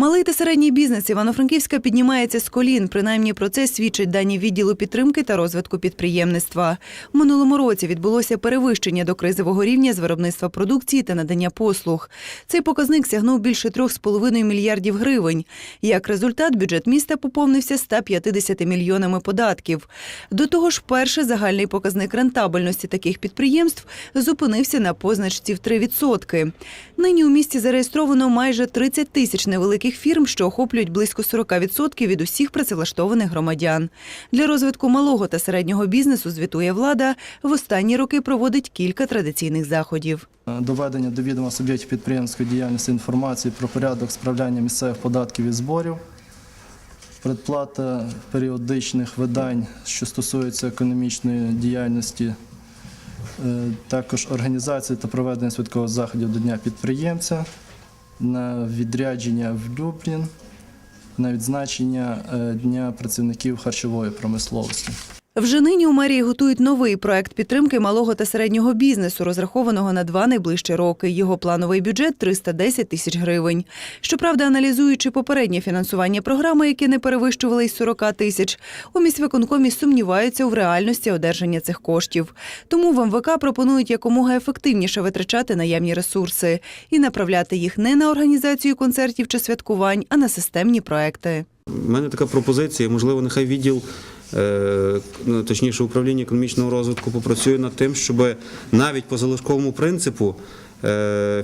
Малий та середній бізнес Івано-Франківська піднімається з колін. Принаймні про це свідчать дані відділу підтримки та розвитку підприємництва. В минулому році відбулося перевищення до кризового рівня з виробництва продукції та надання послуг. Цей показник сягнув більше 3,5 мільярдів гривень. Як результат, бюджет міста поповнився 150 мільйонами податків. До того ж, перший загальний показник рентабельності таких підприємств зупинився на позначці в 3%. Нині у місті зареєстровано майже 30 тисяч невеликих фірм, що охоплюють близько 40% від усіх працевлаштованих громадян. Для розвитку малого та середнього бізнесу, звітує влада, в останні роки проводить кілька традиційних заходів. доведення до відома суб'єктів підприємської діяльності інформації про порядок справляння місцевих податків і зборів, предплата періодичних видань, що стосуються економічної діяльності, е, також організація та проведення святкових заходів до Дня підприємця, на відрядження в Люблін, на відзначення е, Дня працівників харчової промисловості. Вже нині у мерії готують новий проект підтримки малого та середнього бізнесу, розрахованого на два найближчі роки. Його плановий бюджет 310 тисяч гривень. Щоправда, аналізуючи попереднє фінансування програми, яке не перевищували й 40 тисяч, у міськвиконкомі сумніваються у реальності одержання цих коштів. Тому в МВК пропонують якомога ефективніше витрачати наявні ресурси і направляти їх не на організацію концертів чи святкувань, а на системні проекти. У мене така пропозиція, можливо, нехай відділ, точніше управління економічного розвитку попрацює над тим, щоб навіть по залишковому принципу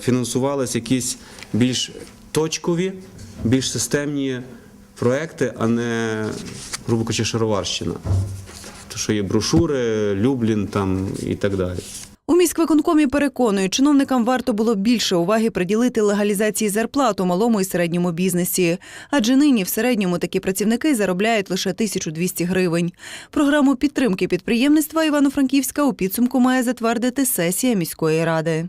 фінансувались фінансувалися якісь більш точкові, більш системні проекти, а не, грубо кажучи, шароварщина. То, що є брошури, Люблін там і так далі. У міськвиконкомі переконують, чиновникам варто було більше уваги приділити легалізації зарплат у малому і середньому бізнесі. Адже нині в середньому такі працівники заробляють лише 1200 гривень. Програму підтримки підприємництва Івано-Франківська у підсумку має затвердити сесія міської ради.